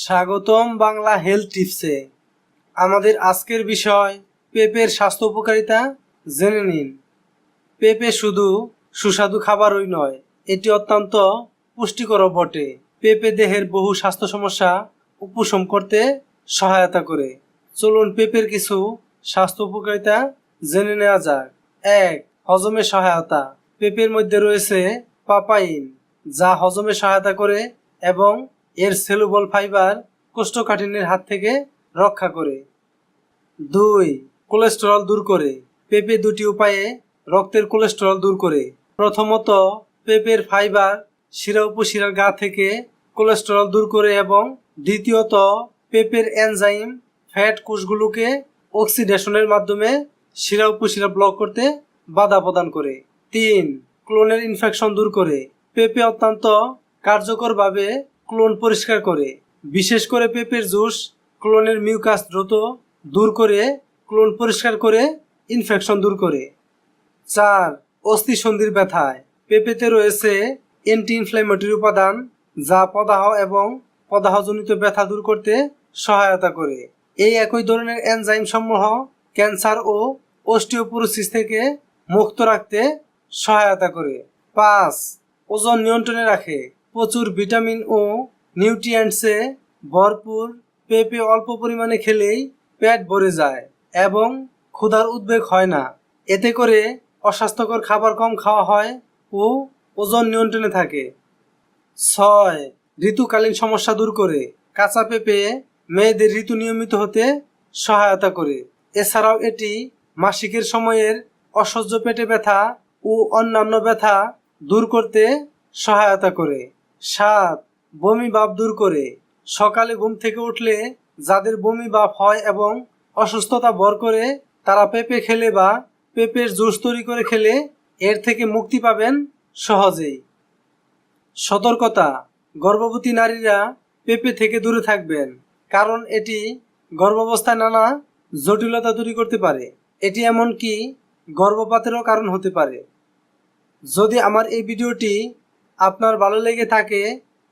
স্বাগতম বাংলা হেলথ টিপসে। আমাদের আজকের বিষয়, পেঁপের স্বাস্থ্য উপকারিতা জেনে নিন। পেঁপে শুধু সুস্বাদু খাবারই নয়, এটি অত্যন্ত পুষ্টিকরও বটে। পেঁপে দেহের বহু স্বাস্থ্য সমস্যা উপশম করতে সহায়তা করে। চলুন পেঁপের কিছু স্বাস্থ্য উপকারিতা জেনে নেওয়া যাক। এক, হজমে সহায়তা। পেঁপের মধ্যে রয়েছে পাপাইন, যা হজমে সহায়তা করে এবং এর সেলুবল ফাইবার কোষ্ঠকাঠিন্যের হাত থেকে রক্ষা করে। দুই, কোলেস্টেরল দূর করে। পেঁপে দুটি উপায়ে রক্তের কোলেস্টেরল দূর করে। প্রথমত, পেঁপের ফাইবার শিরা উপশিরার গা থেকে কোলেস্টেরল দূর করে এবং দ্বিতীয়ত, পেঁপের এনজাইম ফ্যাট কোষগুলোকে অক্সিডেশনের মাধ্যমে শিরা উপশিরা ব্লক করতে বাধা প্রদান করে। তিন, ক্লোনের ইনফেকশন দূর করে। পেঁপে অত্যন্ত কার্যকরভাবে ক্লোন পরিষ্কার করে, বিশেষ করে পেঁপের জুস, ক্লোনের মিউকাস দ্রুত দূর করে, ক্লোন পরিষ্কার করে, ইনফেকশন দূর করে। চার, অস্থি সন্ধির ব্যথায়। পেঁপেতে রয়েছে অ্যান্টি ইনফ্ল্যামেটরি উপাদান, যা প্রদাহ এবং প্রদাহজনিত ব্যথা দূর করতে সহায়তা করে। এই একই ধরনের এনজাইম সমূহ ক্যান্সার ও অস্টিওপোরোসিস থেকে মুক্ত রাখতে সহায়তা করে। পাঁচ, ওজন নিয়ন্ত্রণে রাখে। প্রচুর ভিটামিন ও নিউট্রিয়েন্টসে ভরপুর পেঁপে অল্প পরিমাণে খেলেই পেট ভরে যায় এবং ক্ষুধার উদ্বেগ হয় না। এতে করে অস্বাস্থ্যকর খাবার কম খাওয়া হয় ও ওজন নিয়ন্ত্রণে থাকে। ছয়, ঋতুকালীন সমস্যা দূর করে। কাঁচা পেঁপে মেয়েদের ঋতু নিয়মিত হতে সহায়তা করে। এছাড়াও এটি মাসিকের সময়ের অসহ্য পেটে ব্যথা ও অন্যান্য ব্যথা দূর করতে সহায়তা করে। সাত বমি ভাব দূর করে। সকালে ঘুম থেকে উঠলে যাদের বমি ভাব হয় এবং অসুস্থতা বর করে, তারা পেঁপে খেলে বা পেঁপের জুস তৈরি করে খেলে এর থেকে মুক্তি পাবেন সহজেই। সতর্কতা, গর্ভবতী নারীরা পেঁপে থেকে দূরে থাকবেন, কারণ এটি গর্ভাবস্থায় নানা জটিলতা তৈরি করতে পারে। এটি এমনকি গর্ভপাতেরও কারণ হতে পারে। যদি আমার এই ভিডিওটি আপনার ভালো লেগে থাকে